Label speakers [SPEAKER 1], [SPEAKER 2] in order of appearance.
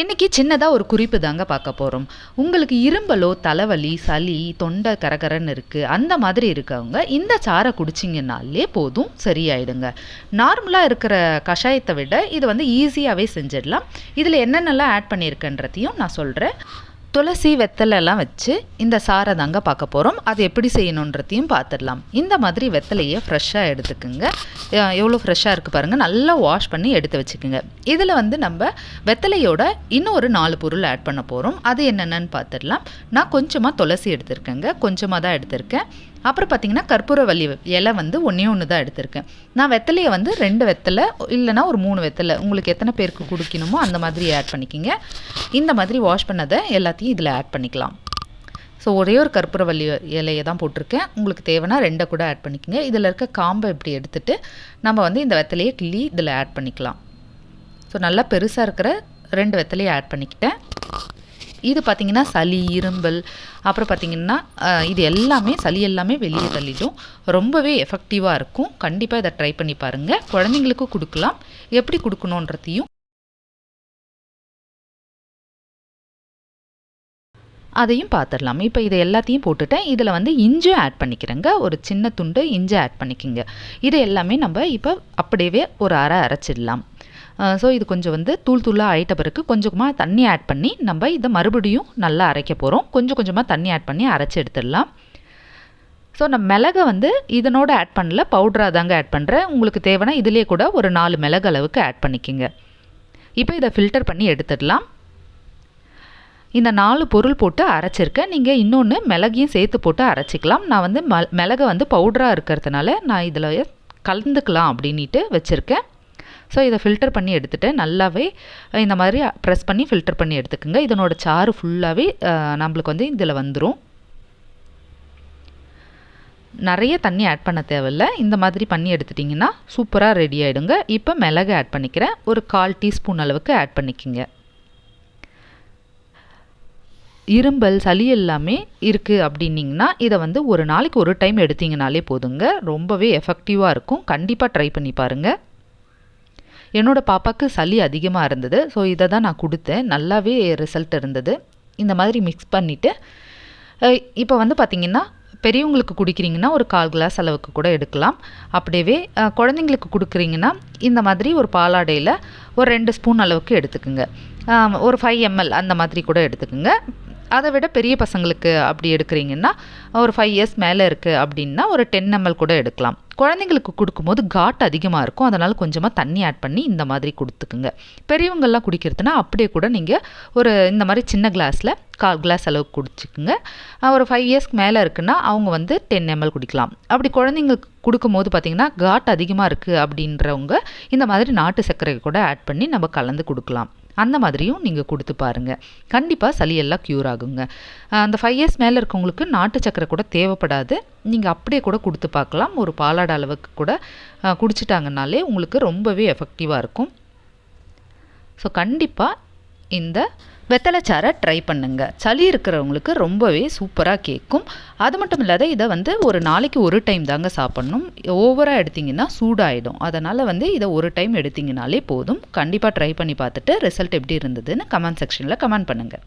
[SPEAKER 1] இன்றைக்கி சின்னதாக ஒரு குறிப்பு தாங்க பார்க்க போகிறோம் உங்களுக்கு இரும்பலோ தலைவலி சளி தொண்டை கரகரன்னு இருக்குது அந்த மாதிரி இருக்கவங்க இந்த சாறை குடிச்சிங்கனாலே போதும் சரியாயிடுங்க. நார்மலாக இருக்கிற கஷாயத்தை விட இது வந்து ஈஸியாகவே செஞ்சிடலாம். இதில் என்னென்னலாம் ஆட் பண்ணியிருக்கன்றதையும் நான் சொல்கிறேன் துளசி வெத்தலைலாம் வச்சு இந்த சாரை தாங்க பார்க்க போகிறோம் அது எப்படி செய்யணுன்றதையும் பார்த்துடலாம். இந்த மாதிரி வெத்தலையை ஃப்ரெஷ்ஷாக எடுத்துக்குங்க. எவ்வளோ ஃப்ரெஷ்ஷாக இருக்குது பாருங்கள் நல்லா வாஷ் பண்ணி எடுத்து வச்சுக்கோங்க. இதில் வந்து நம்ம வெத்தலையோட இன்னும் ஒரு நாலு பொருள் ஆட் பண்ண போகிறோம் அது என்னென்னு பார்த்துடலாம். நான் கொஞ்சமாக துளசி எடுத்திருக்கேங்க. கொஞ்சமாக தான் எடுத்திருக்கேன். அப்புறம் பார்த்தீங்கன்னா கற்பூரவல்லி இலை வந்து ஒன்றே ஒன்று தான் எடுத்திருக்கேன். நான் வெத்தலையை வந்து ரெண்டு வெத்தலை இல்லைனா ஒரு மூணு வெத்தலை உங்களுக்கு எத்தனை பேருக்கு குடிக்கணுமோ அந்த மாதிரி ஆட் பண்ணிக்கிங்க. இந்த மாதிரி வாஷ் பண்ணதை எல்லாத்தையும் இதில் ஆட் பண்ணிக்கலாம். ஸோ ஒரே ஒரு கற்பூரவல்லி இலையை தான் போட்டிருக்கேன். உங்களுக்கு தேவைன்னா ரெண்டை கூட ஆட் பண்ணிக்கோங்க. இதில் இருக்க காம்பை இப்படி எடுத்துட்டு நம்ம வந்து இந்த வெத்தலையை கிள்ளி இதில் ஆட் பண்ணிக்கலாம். ஸோ நல்லா பெருசாக இருக்கிற ரெண்டு வெத்தலையை ஆட் பண்ணிக்கிட்டேன். இது பார்த்திங்கன்னா சளி இரும்பல் அப்புறம் பார்த்திங்கன்னா இது எல்லாமே சளி எல்லாமே வெளியே தள்ளிடும். ரொம்பவே எஃபெக்டிவாக இருக்கும். கண்டிப்பாக இதை ட்ரை பண்ணி பாருங்கள் குழந்தைங்களுக்கும் கொடுக்கலாம். எப்படி கொடுக்கணுன்றதையும் அதையும் பார்த்துடலாம் இப்போ இதை எல்லாத்தையும் போட்டுட்டேன். இதில் வந்து இஞ்சி ஆட் பண்ணிக்கிறேங்க. ஒரு சின்ன துண்டு இஞ்சி ஆட் பண்ணிக்கிங்க. இது எல்லாமே நம்ம இப்போ அப்படியே ஒரு அரை அரைச்சிடலாம். ஸோ இது கொஞ்சம் வந்து தூள் தூளாக ஆகிட்ட பிறகு கொஞ்சமாக தண்ணி ஆட் பண்ணி நம்ம இதை மறுபடியும் நல்லா அரைக்க போகிறோம் கொஞ்சம் கொஞ்சமாக தண்ணி ஆட் பண்ணி அரைச்சி எடுத்துடலாம். ஸோ நான் மிளகை வந்து இதனோட ஆட் பண்ணல பவுடராக தாங்க ஆட் பண்ணுறேன் உங்களுக்கு தேவைன்னா இதுலேயே கூட ஒரு நாலு மிளகு அளவுக்கு ஆட் பண்ணிக்கோங்க. இப்போ இதை ஃபில்டர் பண்ணி எடுத்துடலாம். இந்த நாலு பொருள் போட்டு அரைச்சிருக்கேன். நீங்கள் இன்னொன்று மிளகையும் சேர்த்து போட்டு அரைச்சிக்கலாம். நான் வந்து ம மிளகை வந்து பவுடராக இருக்கிறதுனால நான் இதில் கலந்துக்கலாம் அப்படின்ட்டு வச்சுருக்கேன். ஸோ இதை ஃபில்டர் பண்ணி எடுத்துட்டு நல்லாவே இந்த மாதிரி ப்ரெஸ் பண்ணி ஃபில்டர் பண்ணி எடுத்துக்கோங்க. இதனோட சாறு ஃபுல்லாகவே நம்மளுக்கு வந்து இதில் வந்துடும் நிறைய தண்ணி ஆட் பண்ண தேவையில்ல. இந்த மாதிரி பண்ணி எடுத்துட்டிங்கன்னா சூப்பராக ரெடி ஆகிடுங்க இப்போ மிளகு ஆட் பண்ணிக்கிறேன். ஒரு கால் டீஸ்பூன் அளவுக்கு ஆட் பண்ணிக்கோங்க. இரும்பல் சளி எல்லாமே இருக்குது அப்படின்னிங்கன்னா இதை வந்து ஒரு நாளைக்கு ஒரு டைம் எடுத்தீங்கனாலே போதுங்க. ரொம்பவே எஃபெக்டிவாக இருக்கும். கண்டிப்பாக ட்ரை பண்ணி பாருங்கள் என்னோட பாப்பாவுக்கு சளி அதிகமாக இருந்தது. ஸோ இதை தான் நான் கொடுத்தேன். நல்லாவே ரிசல்ட் இருந்தது. இந்த மாதிரி மிக்ஸ் பண்ணிவிட்டு இப்போ வந்து பார்த்திங்கன்னா பெரியவங்களுக்கு குடிக்கிறீங்கன்னா ஒரு கால் கிளாஸ் அளவுக்கு கூட எடுக்கலாம். அப்படியே குழந்தைங்களுக்கு கொடுக்குறீங்கன்னா இந்த மாதிரி ஒரு பாலாடையில் ஒரு ரெண்டு ஸ்பூன் அளவுக்கு எடுத்துக்குங்க. ஒரு ஃபைவ் எம்எல் அந்த மாதிரி கூட எடுத்துக்குங்க. அதை விட பெரிய பசங்களுக்கு அப்படி எடுக்கிறீங்கன்னா ஒரு ஃபைவ் இயர்ஸ் மேலே இருக்குது அப்படின்னா ஒரு டென் எம்எல் கூட எடுக்கலாம். குழந்தைங்களுக்கு கொடுக்கும்போது காட் அதிகமாக இருக்கும். அதனால் கொஞ்சமாக தண்ணி ஆட் பண்ணி இந்த மாதிரி கொடுத்துக்குங்க. பெரியவங்கள்லாம் குடிக்கிறதுனா அப்படியே கூட நீங்கள் ஒரு இந்த மாதிரி சின்ன கிளாஸில் கால் கிளாஸ் அளவுக்கு குடிச்சிக்குங்க. ஒரு ஃபைவ் இயர்ஸ்க்கு மேலே இருக்குன்னா அவங்க வந்து டென் எம்எல் குடிக்கலாம். அப்படி குழந்தைங்களுக்கு கொடுக்கும்போது பார்த்திங்கன்னா காட் அதிகமாக இருக்குது அப்படின்றவங்க இந்த மாதிரி நாட்டு சர்க்கரை கூட ஆட் பண்ணி நம்ம கலந்து கொடுக்கலாம். அந்த மாதிரியும் நீங்கள் கொடுத்து பாருங்கள் கண்டிப்பாக சளியெல்லாம் க்யூர் ஆகுங்க. அந்த ஃபைவ் இயர்ஸ் மேலே இருக்கவங்களுக்கு நாட்டு சக்கரை கூட தேவைப்படாது. நீங்கள் அப்படியே கூட கொடுத்து பார்க்கலாம். ஒரு பாலாட அளவுக்கு கூட குடிச்சிட்டாங்கனாலே உங்களுக்கு ரொம்பவே எஃபெக்டிவாக இருக்கும். ஸோ கண்டிப்பாக இந்த வெத்தலைச்சாரை ட்ரை பண்ணுங்க. சளி இருக்கிறவங்களுக்கு ரொம்பவே சூப்பராக கேட்கும் அது மட்டும் இல்லாத இதை வந்து ஒரு நாளைக்கு ஒரு டைம் தாங்க சாப்பிட்ணும். ஓவராக எடுத்திங்கன்னா சூடாயிடும். அதனால் வந்து இதை ஒரு டைம் எடுத்திங்கனாலே போதும். கண்டிப்பாக ட்ரை பண்ணி பார்த்துட்டு ரிசல்ட் எப்படி இருந்ததுன்னு கமெண்ட் செக்ஷனில் கமெண்ட் பண்ணுங்கள்